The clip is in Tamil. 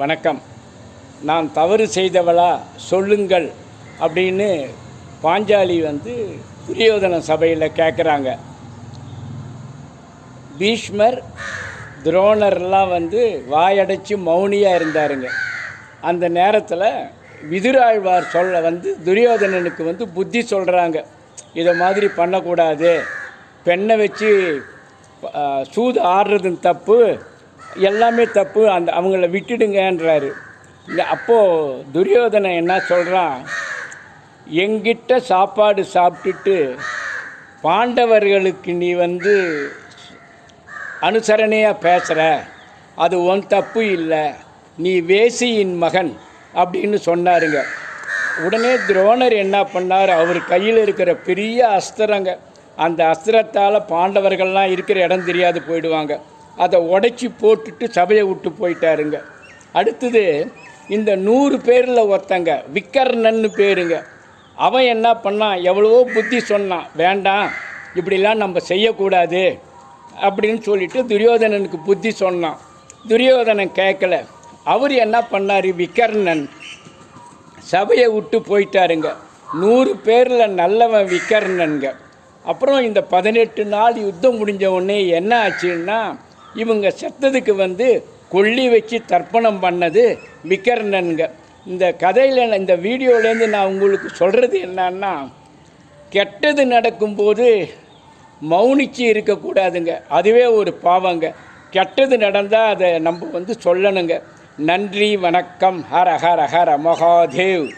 வணக்கம். நான் தவறு செய்தவளா? சொல்லுங்கள். அப்படின்னு பாஞ்சாலி வந்து துரியோதன சபையில் கேட்குறாங்க பீஷ்மர் துரோணர்லாம் வந்து வாயடைச்சு மௌனியாக இருந்தாருங்க. அந்த நேரத்தில் விதுராழ்வார் சொல்ல வந்து துரியோதனனுக்கு வந்து புத்தி சொல்கிறாங்க இதை மாதிரி பண்ணக்கூடாது. பெண்ணை வச்சு சூது ஆடுறதும் தப்பு. எல்லாமே தப்பு அந்த அவங்கள விட்டுடுங்கன்றாரு. இந்த அப்போது துரியோதனை என்ன சொல்கிறான் எங்கிட்ட சாப்பாடு சாப்பிட்டுட்டு பாண்டவர்களுக்கு நீ வந்து அனுசரணையாக பேசுகிற அது உன் தப்பு இல்லை. நீ வேசியின் மகன் அப்படின்னு சொன்னாருங்க. உடனே துரோணர் என்ன பண்ணார்? அவர் கையில் இருக்கிற பெரிய அஸ்திரங்க. அந்த அஸ்திரத்தால் பாண்டவர்கள்லாம் இருக்கிற இடம் தெரியாது போயிடுவாங்க. அதை உடைச்சி போட்டுட்டு சபையை விட்டு போயிட்டாருங்க. அடுத்தது இந்த நூறு பேரில் ஒருத்தங்க விக்கர்ணன்னு பேருங்க. அவன் என்ன பண்ணான் எவ்வளவோ புத்தி சொன்னான் வேண்டாம் இப்படிலாம் நம்ம செய்யக்கூடாது அப்படின்னு சொல்லிட்டு துரியோதனனுக்கு புத்தி சொன்னான். துரியோதனன் கேட்கல. அவர் என்ன பண்ணார் விக்கர்ணன் சபையை விட்டு போயிட்டாருங்க. நூறு பேரில் நல்லவன் விக்கர்ணனுங்க அப்புறம் இந்த பதினெட்டு நாள் யுத்தம் முடிஞ்ச உடனே என்ன ஆச்சுன்னா இவங்க செத்ததுக்கு வந்து கொல்லி வச்சு தர்ப்பணம் பண்ணது விக்கர்ணனுங்க இந்த கதையில் இந்த வீடியோலேருந்து நான் உங்களுக்கு சொல்கிறது என்னன்னா கெட்டது நடக்கும்போது மௌனிச்சு இருக்கக்கூடாதுங்க. அதுவே ஒரு பாவங்க. கெட்டது நடந்தால் அதை நம்ம வந்து சொல்லணுங்க. நன்றி வணக்கம் ஹர ஹர ஹர மகாதேவ்.